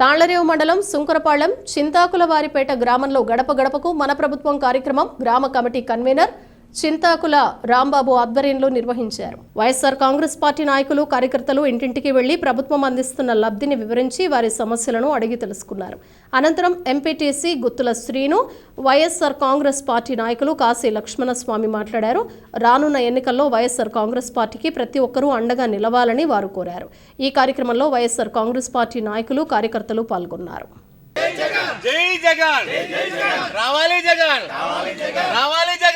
తాళ్ళరేవు మండలం సుంకరపాళెం చింతాకులవారిపేట గ్రామంలో గడప గడపకు మన ప్రభుత్వం కార్యక్రమం గ్రామ కమిటీ కన్వీనర్ చింతాకుల రాంబాబు ఆధ్వర్యంలో నిర్వహించారు. వైఎస్ఆర్ కాంగ్రెస్ పార్టీ నాయకులు కార్యకర్తలు ఇంటింటికి వెళ్ళి ప్రభుత్వం అందిస్తున్న లబ్ధిని వివరించి వారి సమస్యలను అడిగి తెలుసుకున్నారు. అనంతరం MPTC Guttula Srinu YSR Congress party నాయకులు కాశీ లక్ష్మణస్వామి మాట్లాడారు. రానున్న ఎన్నికల్లో వైఎస్ఆర్ కాంగ్రెస్ పార్టీకి ప్రతి ఒక్కరూ అండగా నిలవాలని వారు కోరారు. ఈ కార్యక్రమంలో వైఎస్ఆర్ కాంగ్రెస్ పార్టీ నాయకులు కార్యకర్తలు పాల్గొన్నారు. జై జగన్! రావాలి జగన్! రావాలి జగన్!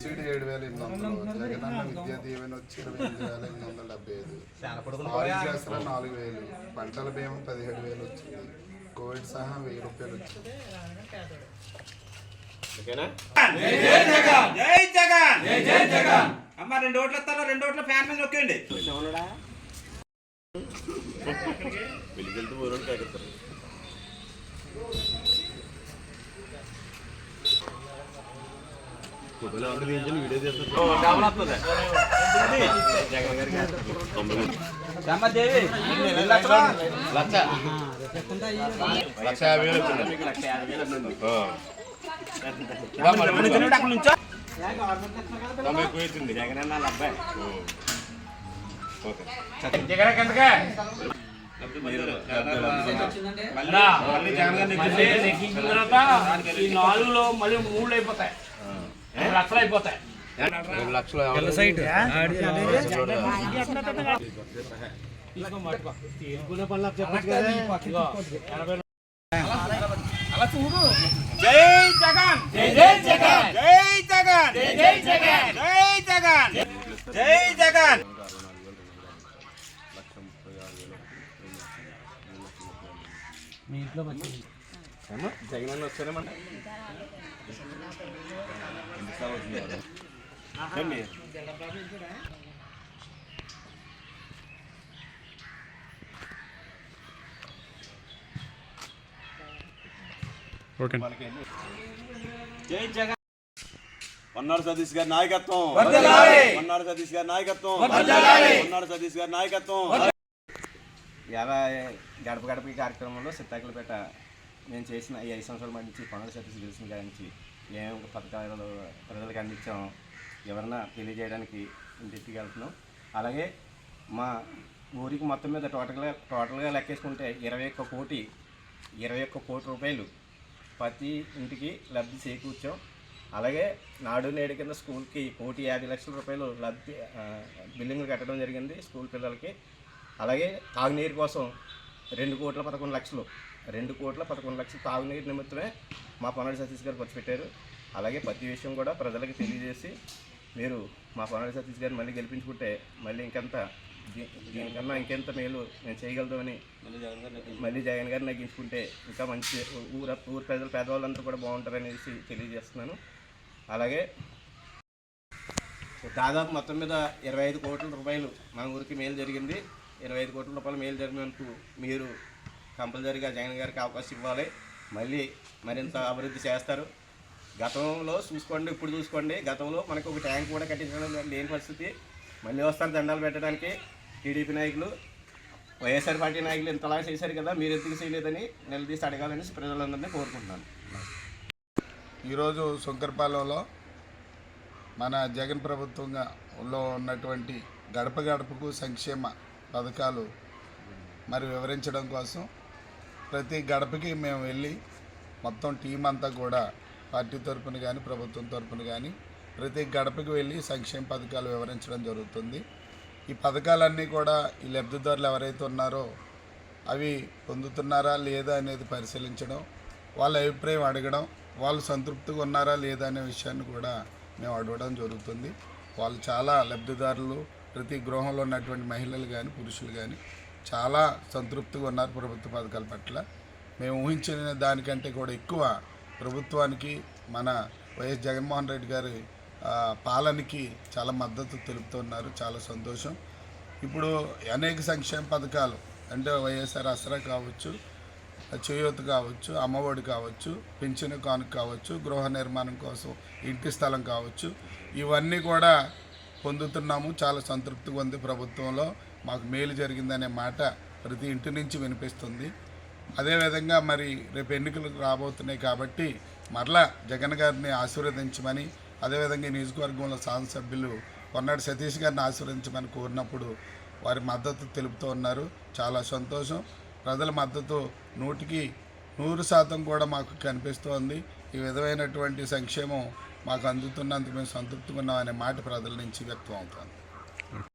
సబ్సిడీ ఏడు వేల ఎనిమిది వందలు జగనన్న విద్యా దీవెన వచ్చి ఇరవై ఎనిమిది వేల ఎనిమిది వందల డెబ్బై ఐదు నాలుగు వేలు పంటల బీమా పదిహేడు వేలు వచ్చింది కోవిడ్ సహా వెయ్యి రూపాయలు వచ్చింది జై అమ్మ రెండు ఓట్లు వస్తారో రెండు ఓట్ల ఫ్యాన్ మీద నొక్కండి దేవి లక్ష యాభై వేలు వచ్చింది. అక్కడ నుంచో తొంభై ఎక్కువ వచ్చింది. ఓకే మళ్ళీ జగన్ గారిని మళ్ళీ తర్వాత ఈ నాలుగులో మళ్ళీ మూడు అయిపోతాయి లక్షలు అయిపోతాయి జై జగన్ జై జై జగన్ జై జగన్ జై జై జగన్ జై జగన్. జై జగన్ జగన్ వచ్చారేమంట జై జగన్. మన్నాడు సతీష్ గారి నాయకత్వం. వర్ధిల్లాలి. మన్నాడు సతీష్ గారి నాయకత్వం. వర్ధిల్లాలి. మన్నాడు సతీష్ గారి నాయకత్వం. ఇలా గడప గడప ఈ కార్యక్రమంలో సిత్తాకులపేట మేము చేసిన ఈ ఐదు సంవత్సరాల మధ్య నుంచి కొండల సర్వీస్ గెలిచిన గురించి మేము పథకాలు ప్రజలకు అందించాము ఎవరన్నా తెలియజేయడానికి ఇంటికి వెళ్తున్నాం అలాగే మా ఊరికి మొత్తం మీద టోటల్గా టోటల్గా లెక్కేసుకుంటే ఇరవై ఒక్క కోటి ఇరవై ఒక్క కోటి రూపాయలు ప్రతి ఇంటికి లబ్ధి చేకూర్చాం. అలాగే నాడు నేడు కింద స్కూల్కి కోటి యాభై లక్షల రూపాయలు లబ్ధి బిల్డింగ్లు కట్టడం జరిగింది. స్కూల్ పిల్లలకి అలాగే తాగునీరు కోసం రెండు కోట్ల పదకొండు లక్షలు రెండు కోట్ల పదకొండు లక్షలు తాగునీరు నిమిత్తమే మా పన్నడి సతీష్ గారు ఖర్చు పెట్టారు అలాగే ప్రతి విషయం కూడా ప్రజలకు తెలియజేసి మీరు మా పన్నడి సతీష్ గారిని మళ్ళీ గెలిపించుకుంటే మళ్ళీ ఇంకెంత దీనికన్నా ఇంకెంత మేలు మేము చేయగలుగుతామని మళ్ళీ జగన్ గారిని నెగ్గించుకుంటే. ఇంకా మంచి ఊర ఊరు ప్రజలు పేదవాళ్ళంతా కూడా బాగుంటారనేసి తెలియజేస్తున్నాను. అలాగే దాదాపు మొత్తం మీద ఇరవై ఐదు కోట్ల రూపాయలు మన ఊరికి మేలు జరిగింది. ఇరవై ఐదు కోట్ల రూపాయలు మేలు జరిగినందుకు మీరు కంపల్సరీగా జగన్ గారికి అవకాశం ఇవ్వాలి. మళ్ళీ మరింత అభివృద్ధి చేస్తారు. గతంలో చూసుకోండి ఇప్పుడు చూసుకోండి. గతంలో మనకు ఒక ట్యాంక్ కూడా కట్టించడం లేని పరిస్థితి. మళ్ళీ వస్తారు దండాలు పెట్టడానికి టీడీపీ నాయకులు. వైఎస్ఆర్ పార్టీ నాయకులు ఇంతలా చేశారు కదా మీరు ఎందుకు చేయలేదని నిలదీసి అడగాలని ప్రజలందరినీ కోరుకుంటున్నాను. ఈరోజు శంకరపాలెంలో మన జగన్ ప్రభుత్వంలో ఉన్నటువంటి గడప గడపకు సంక్షేమ పథకాలు మరి వివరించడం కోసం ప్రతి గడపకి మేము వెళ్ళి మొత్తం టీం అంతా కూడా పార్టీ తరపున కానీ ప్రభుత్వం తరపున కానీ ప్రతి గడపకి వెళ్ళి సంక్షేమ పథకాలు వివరించడం జరుగుతుంది. ఈ పథకాలన్నీ కూడా ఈ లబ్ధిదారులు ఎవరైతే ఉన్నారో అవి పొందుతున్నారా లేదా అనేది పరిశీలించడం వాళ్ళ అభిప్రాయం అడగడం వాళ్ళు సంతృప్తిగా ఉన్నారా లేదా అనే విషయాన్ని కూడా మేము అడగడం జరుగుతుంది. వాళ్ళు చాలా లబ్ధిదారులు ప్రతి గృహంలో ఉన్నటువంటి మహిళలు కానీ పురుషులు కానీ చాలా సంతృప్తిగా ఉన్నారు ప్రభుత్వ పథకాల పట్ల. మేము ఊహించిన దానికంటే కూడా ఎక్కువ ప్రభుత్వానికి మన వైఎస్ జగన్మోహన్ రెడ్డి గారి పాలనకి చాలా మద్దతు తెలుపుతున్నారు. చాలా సంతోషం. ఇప్పుడు అనేక సంక్షేమ పథకాలు అంటే వైఎస్ఆర్ అసరా కావచ్చు చేయూత కావచ్చు అమ్మఒడి కావచ్చు పింఛను కానుక కావచ్చు గృహ నిర్మాణం కోసం ఇంటి స్థలం కావచ్చు ఇవన్నీ కూడా పొందుతున్నాము. చాలా సంతృప్తిగా ఉంది ప్రభుత్వంలో. మాకు మేలు జరిగిందనే మాట ప్రతి ఇంటి నుంచి వినిపిస్తుంది. అదేవిధంగా మరి రేపు ఎన్నికలు రాబోతున్నాయి కాబట్టి మరలా జగన్ గారిని ఆశీర్వదించమని అదేవిధంగా ఈ నియోజకవర్గంలో శాసనసభ్యులు కొన్నాడు సతీష్ గారిని ఆశీర్వదించమని కోరినప్పుడు వారి మద్దతు తెలుపుతూ ఉన్నారు. చాలా సంతోషం. ప్రజల మద్దతు నూటికి నూరు శాతం కూడా మాకు కనిపిస్తోంది. ఈ విధమైనటువంటి సంక్షేమం మాకు అందుతున్నందుకు మేము సంతృప్తిగా ఉన్నామనే మాట ప్రజల నుంచి వ్యక్తం అవుతోంది.